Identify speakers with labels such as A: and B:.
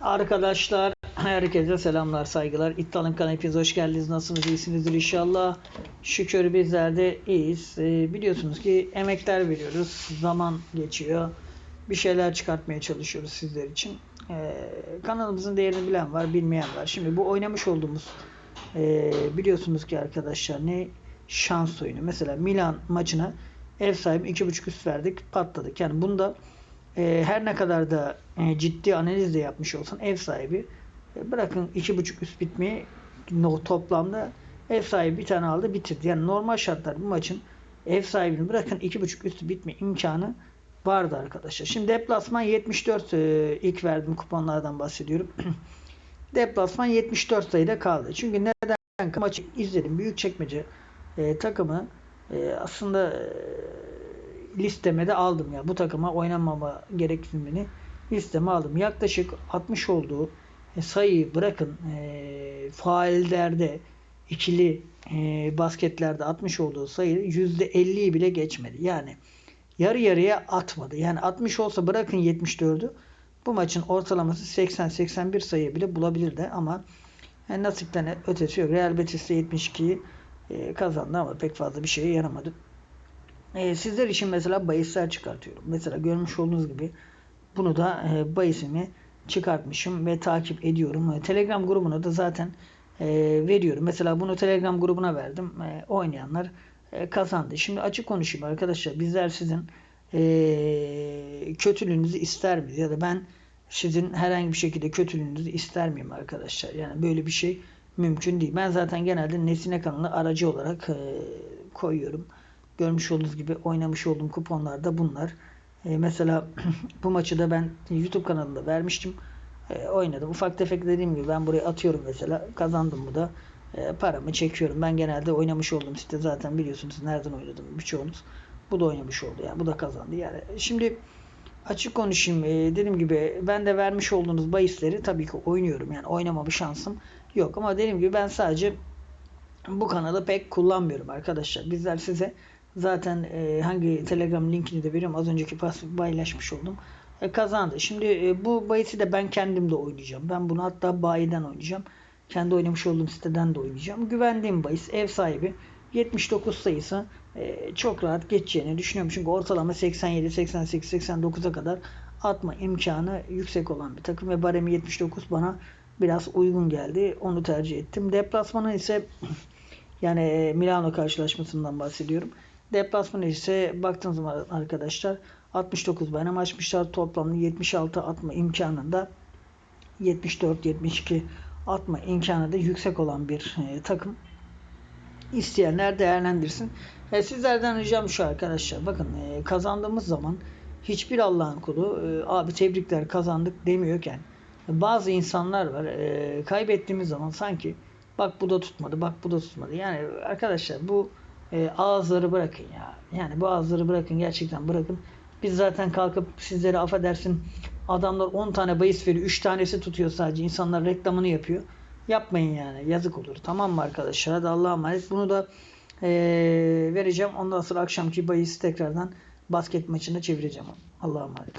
A: Arkadaşlar herkese selamlar saygılar. İddialım kanalına hepiniz hoş geldiniz. Nasılsınız? İyisinizdir inşallah. Şükür bizler de iyiyiz. Ee, biliyorsunuz ki emekler veriyoruz. Zaman geçiyor. Bir şeyler çıkartmaya çalışıyoruz sizler için. Ee, kanalımızın değerini bilen var, bilmeyen var. Şimdi bu oynamış olduğumuz e, biliyorsunuz ki arkadaşlar ne şans oyunu. Mesela Milan maçına ev sahibi 2.5 üst verdik patladık. Yani bunda e, her ne kadar da e, ciddi analiz de yapmış olsan ev sahibi e, bırakın 2.5 üst bitmeyi no, toplamda ev sahibi bir tane aldı bitirdi. Yani normal şartlar bu maçın ev sahibini bırakın 2.5 üstü bitme imkanı vardı arkadaşlar. Şimdi deplasman 74 e, ilk verdiğim kuponlardan bahsediyorum. deplasman 74 sayıda kaldı. Çünkü neden maçı izledim. Büyükçekmece e, takımı e, aslında e, listeme de aldım ya. Bu takıma oynamama gereksinimini listeme aldım. Yaklaşık 60 olduğu e, sayıyı bırakın e, faallerde ikili e, basketlerde 60 olduğu sayı %50'yi bile geçmedi. Yani yarı yarıya atmadı. Yani 60 olsa bırakın 74'ü bu maçın ortalaması 80-81 sayı bile bulabilirdi ama yani nasipten ötesi yok. Real Betis 72'yi e, kazandı ama pek fazla bir şeye yaramadı. E, sizler için mesela bahisler çıkartıyorum. Mesela görmüş olduğunuz gibi bunu da e, bahisimi çıkartmışım ve takip ediyorum. E, Telegram grubuna da zaten e, veriyorum. Mesela bunu Telegram grubuna verdim. E, oynayanlar e, kazandı. Şimdi açık konuşayım arkadaşlar. Bizler sizin e, kötülüğünüzü ister miyiz? Ya da ben sizin herhangi bir şekilde kötülüğünüzü ister miyim arkadaşlar? Yani böyle bir şey mümkün değil. Ben zaten genelde Nesine kanalı aracı olarak e, koyuyorum. Görmüş olduğunuz gibi oynamış olduğum kuponlar da bunlar. E, mesela bu maçı da ben YouTube kanalında vermiştim. E, oynadım. Ufak tefek dediğim gibi ben buraya atıyorum mesela. Kazandım bu da. E, paramı çekiyorum. Ben genelde oynamış olduğum site zaten biliyorsunuz nereden oynadım birçoğunuz. Bu da oynamış oldu yani. Bu da kazandı yani. Şimdi açık konuşayım. E, dediğim gibi ben de vermiş olduğunuz bahisleri tabii ki oynuyorum. Yani oynama bir şansım yok. Ama dediğim gibi ben sadece bu kanalı pek kullanmıyorum arkadaşlar. Bizler size zaten e, hangi Telegram linkini de veriyorum. Az önceki paylaşmış oldum. E, kazandı. Şimdi e, bu bahisi de ben kendim de oynayacağım. Ben bunu hatta bayiden oynayacağım. Kendi oynamış olduğum siteden de oynayacağım. Güvendiğim bahis ev sahibi 79 sayısı e, çok rahat geçeceğini düşünüyorum. Çünkü ortalama 87, 88, 89'a kadar atma imkanı yüksek olan bir takım ve baremi 79 bana biraz uygun geldi. Onu tercih ettim. Deplasmanı ise yani Milano karşılaşmasından bahsediyorum. Deplasmanı ise baktığınız zaman arkadaşlar 69 benim açmışlar toplamda 76 atma imkanında 74-72 atma imkanı da yüksek olan bir e, takım. İsteyenler değerlendirsin. E, sizlerden ricam şu arkadaşlar. Bakın e, kazandığımız zaman hiçbir Allah'ın kulu e, abi tebrikler kazandık demiyorken bazı insanlar var e, kaybettiğimiz zaman sanki bak bu da tutmadı bak bu da tutmadı. Yani arkadaşlar bu e, ağızları bırakın ya. Yani bu ağızları bırakın gerçekten bırakın. Biz zaten kalkıp sizlere affedersin adamlar 10 tane bahis veriyor. 3 tanesi tutuyor sadece. İnsanlar reklamını yapıyor. Yapmayın yani. Yazık olur. Tamam mı arkadaşlar? Hadi Allah'a emanet. Bunu da e, vereceğim. Ondan sonra akşamki bahisi tekrardan basket maçına çevireceğim. Allah'a emanet.